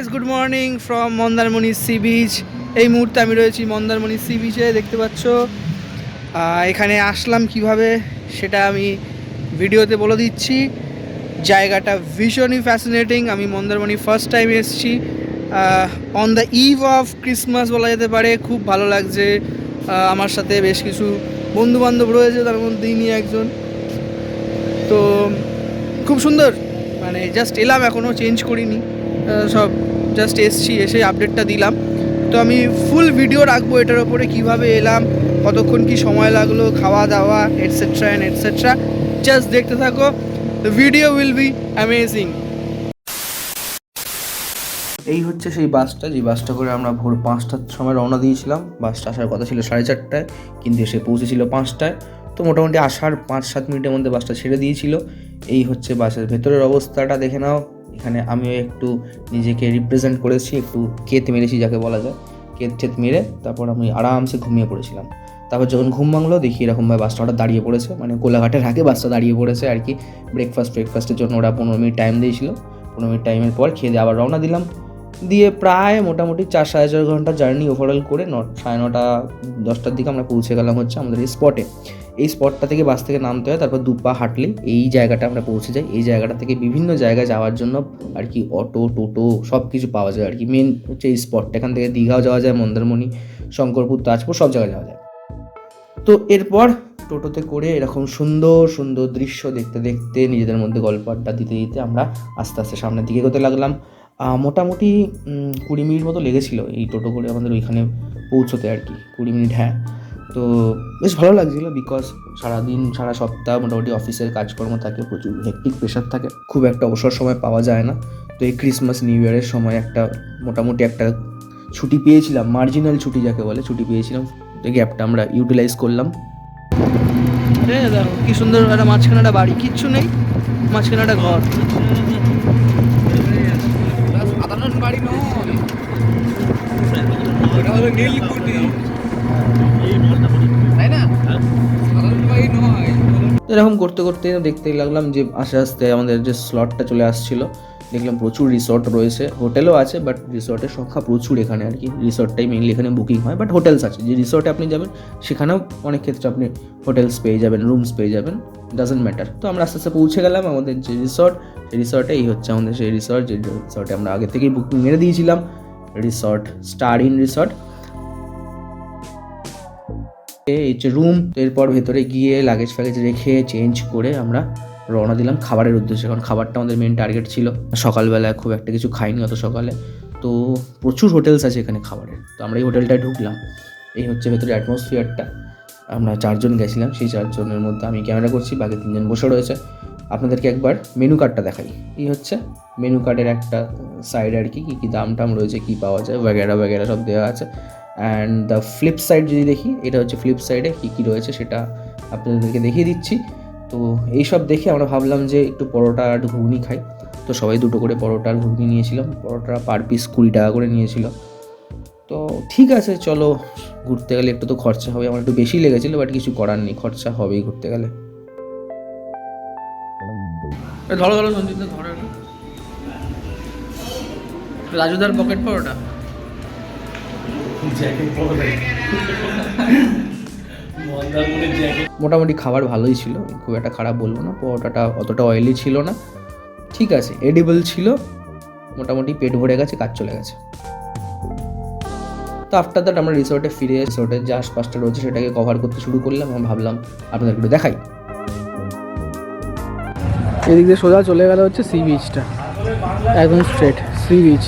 Guys good morning from Mandarmani sea beach এই মুহূর্তে আমি রয়েছি মন্দারমণি সি বিচে দেখতে পাচ্ছ? এখানে আসলাম কীভাবে সেটা আমি ভিডিওতে বলে দিচ্ছি। জায়গাটা ভীষণই ফ্যাসিনেটিং আমি মন্দারমণি ফার্স্ট টাইম এসেছি। On the eve of Christmas বলা যেতে পারে। খুব ভালো লাগছে। আমার সাথে বেশ কিছু বন্ধু বান্ধব রয়েছে, তার মধ্যে ইনি একজন। তো, খুব সুন্দর। মানে জাস্ট এলাম এখনও চেঞ্জ করিনি। সব জাস্ট এসছি এসে আপডেটটা দিলাম। তো আমি ফুল ভিডিও রাখব এটার ওপরে, কীভাবে এলাম, কতক্ষণ কি সময় লাগল, খাওয়া দাওয়া এটসেট্রা অ্যান্ড এটসেট্রা জাস্ট দেখতে থাকো ভিডিও উইল বি অ্যামেজিং এই হচ্ছে সেই বাসটা, যে বাসটা করে আমরা ভোর পাঁচটার সময় রওনা দিয়েছিলাম। বাসটা আসার কথা ছিল সাড়ে চারটায়, কিন্তু এসে পৌঁছেছিল পাঁচটায়। তো মোটামুটি আসার পাঁচ সাত মিনিটের মধ্যে বাসটা ছেড়ে দিয়েছিল। এই হচ্ছে বাসের ভেতরের অবস্থাটা, দেখে নাও। এখানে আমিও একটু নিজেকে রিপ্রেজেন্ট করেছি, একটু কেত মেরেছি যাকে বলা যায়। কেত টেত মেরে তারপর আমি আরামসে ঘুমিয়ে পড়েছিলাম। তারপর যখন ঘুম ভাঙলো, দেখি এরকমভাবে বাসটা হঠাৎ দাঁড়িয়ে পড়েছে। মানে কোলাঘাটের আগে বাসটা দাঁড়িয়ে পড়েছে আর কি। ব্রেকফাস্ট ব্রেকফাস্টের জন্য ওরা পনেরো মিনিট টাইম দিয়েছিল। পনেরো মিনিট টাইমের পর খেয়ে দিয়ে আবার রওনা দিলাম। দিয়ে প্রায় মোটামুটি চার সাড়ে চার ঘণ্টা জার্নি ওভারঅল করে ন, সাড়ে নটা, দশটার দিকে আমরা পৌঁছে গেলাম হচ্ছে আমাদের স্পটে এই স্পটটা থেকে বাস থেকে নামতে হয়, তারপর দু পা হাঁটলে এই জায়গাটা আমরা পৌঁছে যাই। এই জায়গাটা থেকে বিভিন্ন জায়গায় যাওয়ার জন্য আর কি অটো, টোটো সব কিছু পাওয়া যায় আর কি। মেন হচ্ছে এই স্পটটা এখান থেকে দীঘাও যাওয়া যায়, মন্দারমণি, শঙ্করপুর, তাজপুর সব জায়গায় যাওয়া যায়। তো এরপর টোটোতে করে এরকম সুন্দর সুন্দর দৃশ্য দেখতে দেখতে নিজেদের মধ্যে গল্প আড্ডা দিতে দিতে আমরা আস্তে আস্তে সামনের দিকে এগোতে লাগলাম। মোটামুটি কুড়ি মিনিট মতো লেগেছিল এই টোটো করে আমাদের ওইখানে পৌঁছতে আর কি। কুড়ি মিনিট হ্যাঁ। তো বেশ ভালো লাগছিল বিকজ সারাদিন সারা সপ্তাহ মোটামুটি অফিসের কাজকর্ম থাকে প্রচুর হেক্টিক প্রেশার থাকে। খুব একটা অবসর সময় পাওয়া যায় না। তো এই ক্রিসমাস নিউ ইয়ারের সময় একটা মোটামুটি একটা ছুটি পেয়েছিলাম মার্জিনাল ছুটি যাকে বলে ছুটি পেয়েছিলাম। এই গ্যাপটা আমরা ইউটিলাইজ করলাম। দেখো কি সুন্দর একটা মাঝখানে একটা বাড়ি কিচ্ছু নেই মাঝখানে একটা ঘর। সাধারণ বাড়ি নয় এরকম করতে করতে দেখতেই লাগলাম যে আস্তে আস্তে আমাদের যে স্লটটা চলে আসছিল, দেখলাম প্রচুর রিসর্ট রয়েছে। হোটেলও আছে বাট রিসর্টের সংখ্যা প্রচুর এখানে আর কি। রিসর্টটাই মেইনলি এখানে বুকিং হয় বাট হোটেলস আছে। যে রিসর্টে আপনি যাবেন, সেখানেও অনেক ক্ষেত্রে আপনি হোটেলস পেয়ে যাবেন রুমস পেয়ে যাবেন ডাজেন্ট ম্যাটার তো আমরা আস্তে আস্তে পৌঁছে গেলাম, আমাদের যে রিসর্ট সেই রিসর্টে এই হচ্ছে আমাদের সেই রিসর্ট যে রিসর্টে আমরা আগে থেকেই বুকিং মেরে দিয়েছিলাম। রিসর্ট স্টার ইন রিসর্ট এই হচ্ছে রুম এরপর ভেতরে গিয়ে লাগেজ ফ্যাগেজ রেখে চেঞ্জ করে আমরা রওনা দিলাম খাবারের উদ্দেশ্যে। কারণ খাবারটা আমাদের মেন টার্গেট ছিল। সকালবেলায় খুব একটা কিছু খাইনি অত সকালে। তো প্রচুর হোটেলস আছে এখানে খাবারের। তো আমরা এই হোটেলটায় ঢুকলাম। এই হচ্ছে ভেতরে অ্যাটমসফিয়ারটা আমরা চারজন গেছিলাম। সেই চারজনের মধ্যে আমি ক্যামেরা করছি, বাকি তিনজন বসে রয়েছে। আপনাদেরকে একবার মেনু কার্ডটা দেখাই। এই হচ্ছে মেনু কার্ডের একটা সাইড আর কি, কী কী দাম টাম রয়েছে, কী পাওয়া যায় ওয়াগেরা ওয়াগেরা সব দেওয়া আছে। অ্যান্ড দ্য ফ্লিপ সাইড যদি দেখি, এটা হচ্ছে ফ্লিপ সাইডে কী কী রয়েছে সেটা আপনাদেরকে দেখিয়ে দিচ্ছি। তো এইসব দেখে আমরা ভাবলাম যে একটু পরোটা আর ঘুগনি খাই। তো সবাই দুটো করে পরোটা আর ঘুগনি নিয়েছিলাম। পরোটা পার পিস কুড়ি টাকা করে নিয়েছিল। তো ঠিক আছে, চলো, ঘুরতে গেলে একটু তো খরচা হবে। আমার একটু বেশি লেগেছিলো বাট কিছু করার নেই। খরচা হবেই ঘুরতে গেলে। ধরো ধরো, সঞ্জিত, ধরো রাজুদার পকেট পরোটা। মোটামুটি খাবার ভালোই ছিল, খুব একটা খারাপ বলব না, পরোটাটা অতটা অয়েলি ছিল না। ঠিক আছে এডিবল ছিল, মোটামুটি পেট ভরে গেছে, কাজ চলে গেছে। তো আফটার দ্যাট আমরা রিসোর্টে ফিরে রিসোর্টের যে আশপাশটা রয়েছে, সেটাকে কভার করতে শুরু করলাম এবং ভাবলাম আপনাদের একটু দেখাই। এদিক দিয়ে সোজা চলে গেল হচ্ছে সি বিচটা একদম স্ট্রেট সি বিচ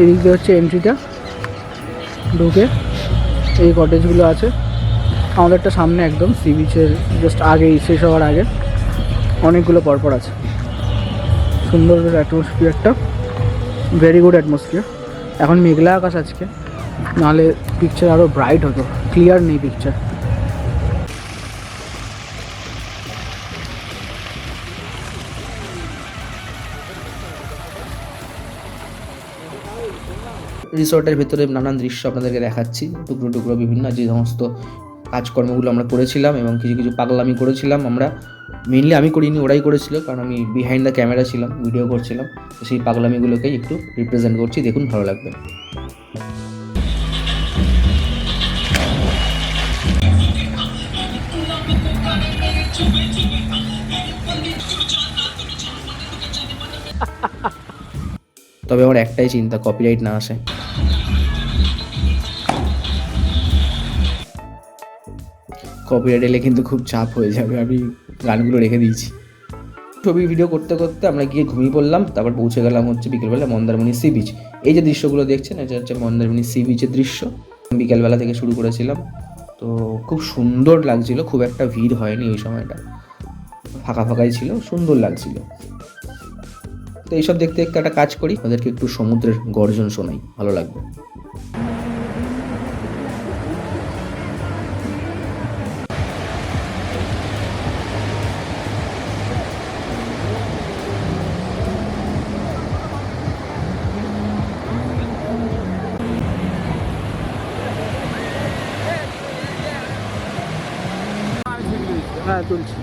এদিক দিয়ে হচ্ছে এন্ট্রিটা ঢুকে এই কটেজগুলো আছে। আমাদেরটা সামনে একদম সি বিচের জাস্ট আগেই, শেষ হওয়ার আগে। অনেকগুলো পরপর আছে। সুন্দর অ্যাটমসফিয়ারটা ভেরি গুড অ্যাটমসফিয়ার এখন মেঘলা আকাশ আজকে। নাহলে পিকচার আরও ব্রাইট হতো। ক্লিয়ার নেই পিকচার রিসর্টের ভিতরে নানান দৃশ্য আপনাদেরকে দেখাচ্ছি। টুকরো টুকরো বিভিন্ন যে সমস্ত কাজকর্মগুলো আমরা করেছিলাম এবং কিছু কিছু পাগলামি করেছিলাম আমরা। মেনলি আমি করিনি, ওরাই করেছিল, কারণ আমি বিহাইন্ড দ্য ক্যামেরা ছিলাম ভিডিও করছিলাম। তো সেই পাগলামিগুলোকেই একটু রিপ্রেজেন্ট করছি, দেখুন ভালো লাগবে। তবে আমার একটাই চিন্তা কপিরাইট না আসে। কপিরাইট এলে কিন্তু খুব চাপ হয়ে যাবে। আমি গানগুলো রেখে দিয়েছি। ছবি ভিডিও করতে করতে আমরা গিয়ে ঘুমিয়ে পড়লাম, তারপর পৌঁছে গেলাম হচ্ছে বিকেলবেলা মন্দারমণি সি বিচ এই যে দৃশ্যগুলো দেখছেন, এটা হচ্ছে মন্দারমণি সি বিচের দৃশ্য। বিকেলবেলা থেকে শুরু করেছিলাম। তো খুব সুন্দর লাগছিল, খুব একটা ভিড় হয়নি ওই সময়টা। ফাঁকা ফাঁকাই ছিল, সুন্দর লাগছিল। তো এইসব দেখতে দেখতে একটা কাজ করি, ওদেরকে একটু সমুদ্রের গর্জন শোনাই, ভালো লাগবে। হ্যাঁ তুলছি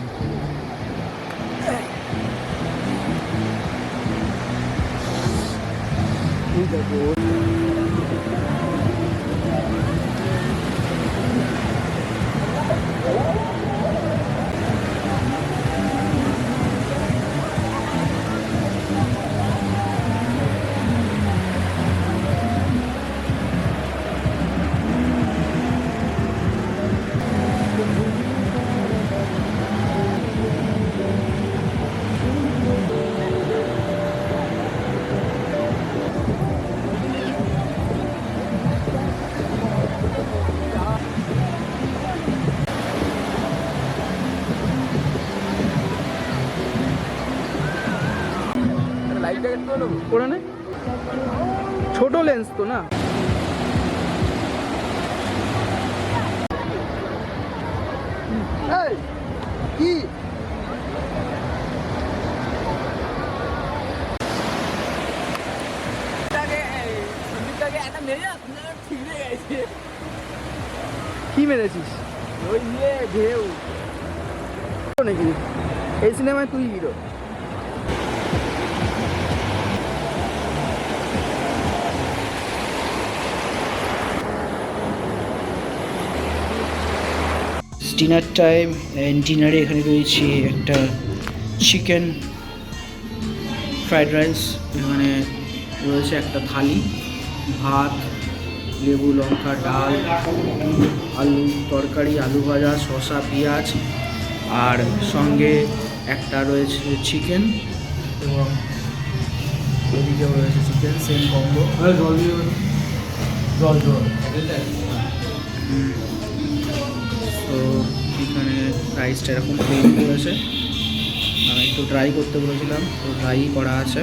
করে নে ছোট লেন্স তো না? কি? কি মেরেছিস? ওই ইয়ে ঢেউ। নাকি? এই সিনেমায় তুই হিরো ডিনার টাইম অ্যান্ড ডিনারে এখানে রয়েছে একটা চিকেন ফ্রাইড রাইস এখানে রয়েছে একটা থালি ভাত লেবু লঙ্কা ডাল আলু তরকারি আলু ভাজা শসা পেঁয়াজ আর সঙ্গে একটা রয়েছে চিকেন এবং এদিকেও রয়েছে চিকেন সেম কম্বো জল জল তো এখানে রাইসটা এরকম প্লেন করেছে। আমি একটু ড্রাই করতে বলেছিলাম, তো ড্রাই করা আছে।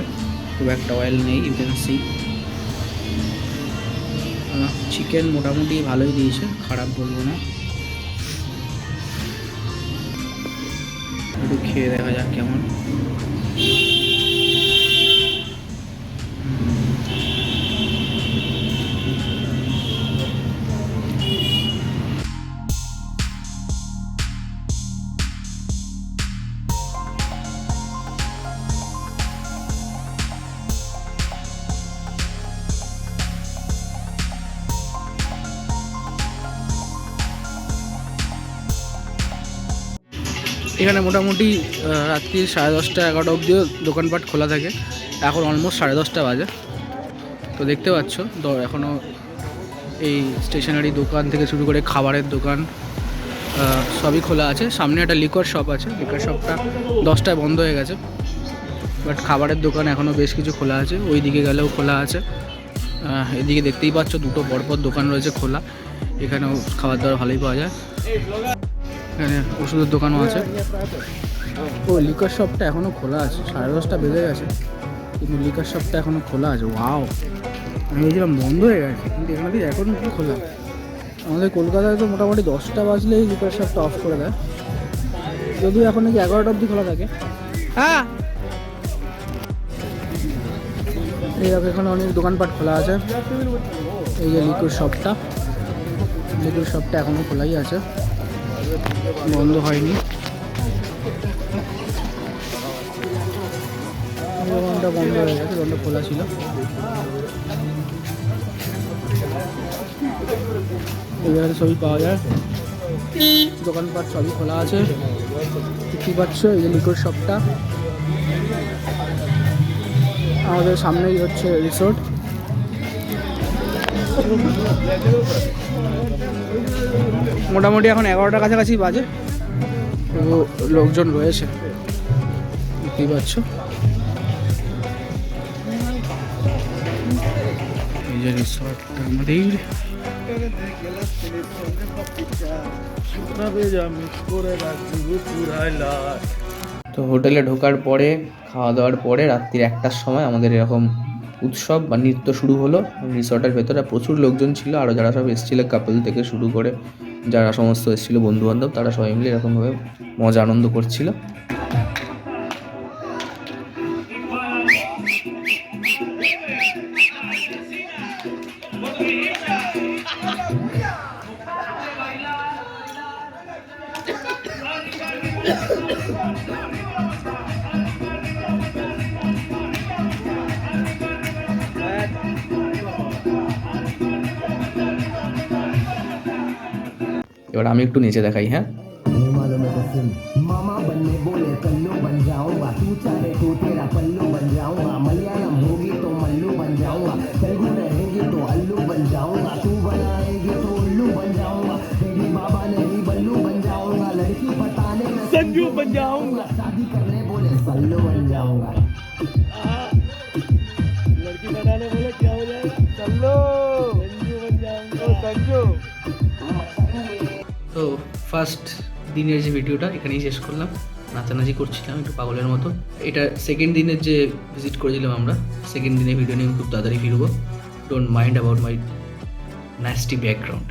খুব একটা অয়েল নেই ইউ ক্যান সি চিকেন মোটামুটি ভালোই দিয়েছে, খারাপ বলব না। একটু খেয়ে দেখা যাক কেমন। এখানে মোটামুটি রাত্রি সাড়ে দশটা, এগারোটা অবধিও দোকানপাট খোলা থাকে। এখন অলমোস্ট সাড়ে দশটা বাজে। তো দেখতে পাচ্ছ তো এখনও এই স্টেশনারি দোকান থেকে শুরু করে খাবারের দোকান সবই খোলা আছে। সামনে একটা লিকর শপ আছে। লিকর শপটা দশটায় বন্ধ হয়ে গেছে। বাট খাবারের দোকান এখনও বেশ কিছু খোলা আছে। ওই দিকে গেলেও খোলা আছে। এদিকে দেখতেই পাচ্ছ, দুটো পরপর দোকান রয়েছে খোলা। এখানেও খাবার দাবার ভালোই পাওয়া যায়। এখানে ওষুধের দোকানও আছে। ও লিকার শপটা এখনও খোলা আছে। সাড়ে দশটা বেজে গেছে। কিন্তু লিকার শপটা এখনও খোলা আছে। ওয়াও আমি ভেবেছিলাম বন্ধ হয়ে গেছে। কিন্তু এখানে দিয়ে এখন কি খোলা? আমাদের কলকাতায় তো মোটামুটি দশটা বাজলেই লিকার শপটা অফ করে দেয়। যদিও এখন নাকি এগারোটা অবধি খোলা থাকে। হ্যাঁ। এই দেখো এখানে অনেক দোকানপাট খোলা আছে। এই যে লিকুর শপটা লিকুর শপটা এখনও খোলাই আছে। বন্ধ হয়নি। দোকানটা বন্ধ হয়ে গেছে দোকানটা খোলা ছিল। এবারে সবই পাওয়া যায়। দোকানপাট সবই খোলা আছে। দেখতেই পাচ্ছ, এই যে লিকুইড শপটা আমাদের সামনেই হচ্ছে রিসোর্ট মোটামুটি এখন এগারোটার কাছাকাছি বাজে। তো লোকজন রয়েছে। দেখতেই পাচ্ছ। এই যে রিসর্টটা আমাদের। তো হোটেলে ঢোকার পরে খাওয়া দাওয়ার পরে রাত্রির একটার সময় আমাদের এরকম উৎসব বা নৃত্য শুরু হলো। রিসর্টের ভেতরে প্রচুর লোকজন ছিল আরও যারা সব এসেছিল কাপল থেকে শুরু করে যারা সমস্ত এসেছিল বন্ধুবান্ধব, তারা সবাই মিলে এরকমভাবে মজা, আনন্দ করছিল। এবার আমি একটু নিচে দেখাই হ্যাঁ मालूम है तो सुन मामा बनने बोले कल्लू बन जाऊंगा तू चाहे तो तेरा पल्लू बन जाऊंगा मलयालम होगी तो मल्लू बन जाऊंगा तेलुगु रहेगी तो अल्लू बन जाऊंगा तू बनाएगी तो उल्लू बन जाऊंगा तेरी बाबा नहीं बल्लू बन जाऊंगा लड़की बताने में संजू बन जाऊंगा शादी करने बोले सल्लू बन जाऊंगा लड़की बनाने बोले क्या हो जाएगा सल्लू संजू बन जाऊंगा संजू তো ফার্স্ট দিনের যে ভিডিওটা এখানেই শেষ করলাম। নাচানাচি করছিলাম, একটু পাগলের মতো। এটা সেকেন্ড দিনের যে ভিজিট করেছিলাম আমরা সেকেন্ড দিনের ভিডিও নিয়ে খুব তাড়াতাড়ি ফিরবো। Don't mind about my nasty background